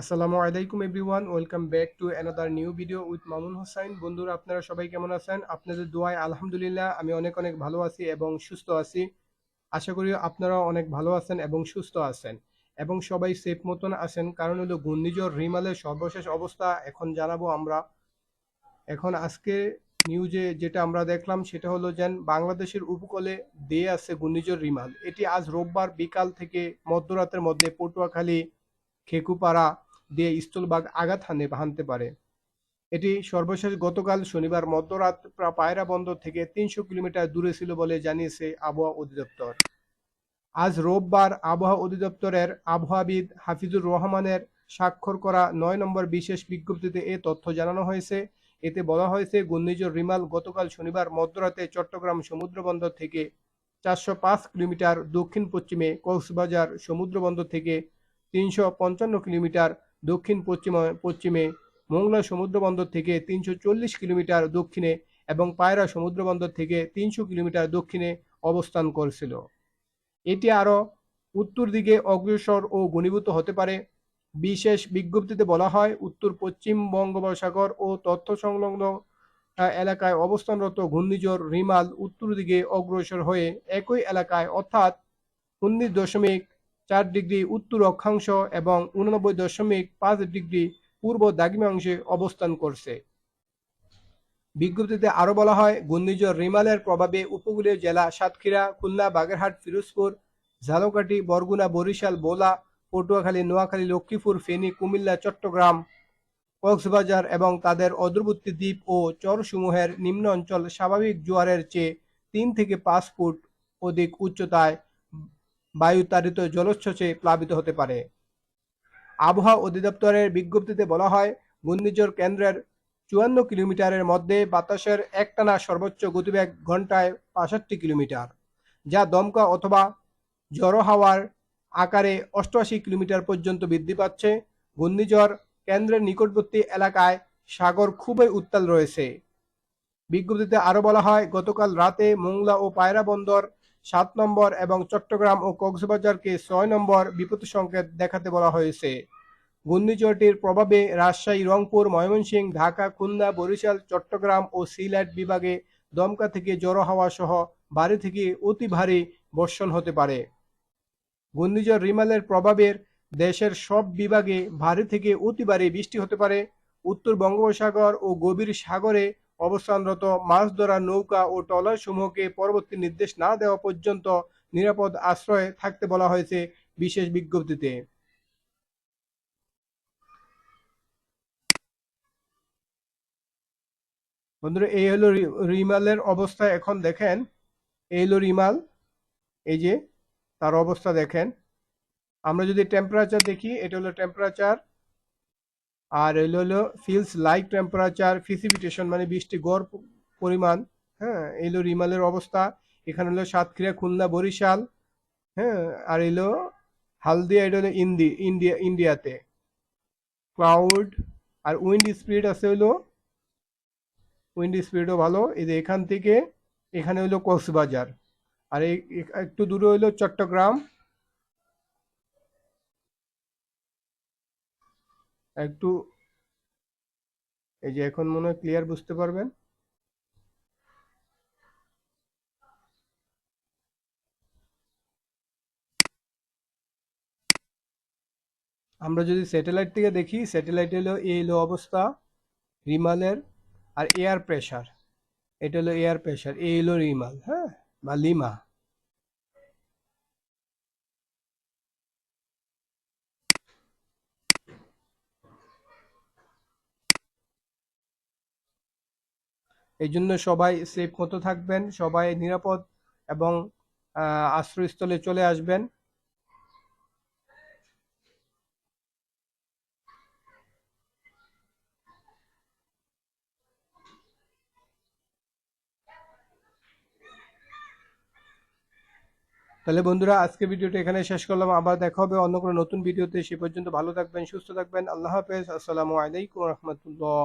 আসসালামু আলাইকুম everyone, welcome back to another new video with Mamun Hossain. বন্ধুরা, আপনারা সবাই কেমন আছেন? আপনাদের দোয়ায় আলহামদুলিল্লাহ, আমি অনেক অনেক ভালো আছি এবং সুস্থ আছি। আশা করি আপনারা অনেক ভালো আছেন এবং সুস্থ আছেন এবং সবাই সেফ মতন আছেন। কারণ হলো ঘূর্ণিঝড়, রিমালের সর্বশেষ অবস্থা এখন জানাব আমরা। এখন আজকে নিউজে যেটা আমরা দেখলাম, সেটা হলো যেন বাংলাদেশের উপকূলে দিয়ে আছে ঘূর্ণিঝড়, রিমাল। এটি আজ রোববার বিকাল থেকে মধ্যরাতের মধ্যে পটুয়াখালী, খেকুপাড়া দিয়ে স্থলভাগ আঘাত হানে হানতে পারে। এটি সর্বশেষ গতকাল শনিবার মধ্যরাত পায়রা বন্দর থেকে তিনশো কিলোমিটার দূরে ছিল বলে জানিয়েছে আবহাওয়া অধিদপ্তর। আজ রোববার আবহাওয়া অধিদপ্তরের আবহাওয়াবিদ হাফিজুর রহমানের স্বাক্ষর করা নয় নম্বর বিশেষ বিজ্ঞপ্তিতে এ তথ্য জানানো হয়েছে। এতে বলা হয়েছে, ঘূর্ণিঝড় রিমাল গতকাল শনিবার মধ্যরাতে চট্টগ্রাম সমুদ্র বন্দর থেকে চারশো পাঁচ কিলোমিটার দক্ষিণ পশ্চিমে কক্সবাজার সমুদ্র বন্দর থেকে তিনশো পঞ্চান্ন কিলোমিটার দক্ষিণ পশ্চিমে পশ্চিমে মোংলা সমুদ্র বন্দর থেকে তিনশো চল্লিশ কিলোমিটার দক্ষিণে এবং পায়রা সমুদ্র বন্দর থেকে তিনশো কিলোমিটার দক্ষিণে অবস্থান করছিল। এটি আরও উত্তর দিকে অগ্রসর ও ঘনীভূত হতে পারে। বিশেষ বিজ্ঞপ্তিতে বলা হয়, উত্তর পশ্চিম বঙ্গোপসাগর ও তথ্য সংলগ্ন এলাকায় অবস্থানরত ঘূর্ণিঝড় রিমাল উত্তর দিকে অগ্রসর হয়ে একই এলাকায় অর্থাৎ উনিশ দশমিক চার ডিগ্রি উত্তর অক্ষাংশ এবং উননব্বই দশমিক পাঁচ ডিগ্রি পূর্ব দ্রাঘিমাংশে অবস্থান করছে। বিজ্ঞপ্তিতে আরও বলা হয়, ঘূর্ণিঝড় রিমালের প্রভাবে উপকূলীয় জেলা সাতক্ষীরা, খুলনা, বাগেরহাট, ফিরোজপুর, ঝালকাঠি, বরগুনা, বরিশাল, বোলা, পটুয়াখালী, নোয়াখালী, লক্ষ্মীপুর, ফেনী, কুমিল্লা, চট্টগ্রাম, কক্সবাজার এবং তাদের অদূরবর্তী দ্বীপ ও চরসমূহের নিম্ন অঞ্চল স্বাভাবিক জোয়ারের চেয়ে তিন থেকে পাঁচ ফুট অধিক উচ্চতায় বায়ুতাড়িত জলোচ্ছ্বাসে প্লাবিত হতে পারে। আবহাওয়া অধিদপ্তরের বিজ্ঞপ্তিতে বলা হয়, ঘূর্ণিঝড় কেন্দ্রের চুয়ান্ন কিলোমিটারের মধ্যে বাতাসের একটানা সর্বোচ্চ গতিবেগ ঘন্টায় বাষট্টি কিলোমিটার, যা দমকা অথবা জড়ো হাওয়ার আকারে অষ্টআশি কিলোমিটার পর্যন্ত বৃদ্ধি পাচ্ছে। ঘূর্ণিঝড় কেন্দ্রের নিকটবর্তী এলাকায় সাগর খুবই উত্তাল রয়েছে। বিজ্ঞপ্তিতে আরও বলা হয়, গতকাল রাতে মোংলা ও পায়রা বন্দর সাত নম্বর এবং চট্টগ্রাম ও কক্সবাজারকে ছয় নম্বর বিপদ সংকেত দেখাতে বলা হয়েছে। ঘূর্ণিঝড়টির প্রভাবে রাজশাহী, রংপুর, ময়মনসিংহ, ঢাকা, খুলনা, বরিশাল, চট্টগ্রাম ও সিলেট বিভাগে দমকা থেকে জড়ো হাওয়া সহ ভারী থেকে অতি ভারী বর্ষণ হতে পারে। ঘূর্ণিঝড় রিমালের প্রভাবের দেশের সব বিভাগে ভারী থেকে অতি ভারী বৃষ্টি হতে পারে। উত্তর বঙ্গোপসাগর ও গভীর সাগরে অবস্থানরত মাছ ধরা নৌকা ও ট্রলার সমূহকে পরবর্তী নির্দেশ না দেওয়া পর্যন্ত নিরাপদ আশ্রয়ে থাকতে বলা হয়েছে বিশেষ বিজ্ঞপ্তিতে। বন্ধুরা, এই হলো রিমালের অবস্থা। এখন দেখেন, এই হলো রিমাল। এই যে, তার অবস্থা দেখেন। আমরা যদি টেম্পারেচার দেখি, এটা হলো টেম্পারেচার আর এগুলো হলো ফিলস লাইক টেম্পারেচার ফিসিপিটেশন মানে বৃষ্টি, গড় পরিমাণ হ্যাঁ এলো রিমালের অবস্থা, এখানে হলো সাতক্ষীরা, খুলনা, বরিশাল হ্যাঁ আর এলো হালদিয়া, এটা হলো ইন্দি, ইন্ডিয়া, ইন্ডিয়াতে। ক্লাউড আর উইন্ড স্পিড আছে হলো উইন্ড স্পিডও ভালো, এই যে এখান থেকে, এখানে হলো কক্সবাজার। আর একটু দূরে হলো চট্টগ্রাম একটু এই যে এখন মনে হয় ক্লিয়ার বুঝতে পারবেন? আমরা যদি স্যাটেলাইট থেকে দেখি স্যাটেলাইট হলো এই হলো অবস্থা, রিমালের আর এয়ার প্রেশার এটা হলো এয়ার প্রেশার এই হলো রিমাল হ্যাঁ? বা লিমা। এই জন্য সবাই সেফ মতো থাকবেন, সবাই নিরাপদ এবং আশ্রয়স্থলে চলে আসবেন। তাহলে বন্ধুরা, আজকে ভিডিওটা এখানে শেষ করলাম। আবার দেখা হবে অন্য কোনো নতুন ভিডিওতে। সে পর্যন্ত ভালো থাকবেন, সুস্থ থাকবেন। আল্লাহ হাফেজ। আসসালামু আলাইকুম রহমতুল্লাহ।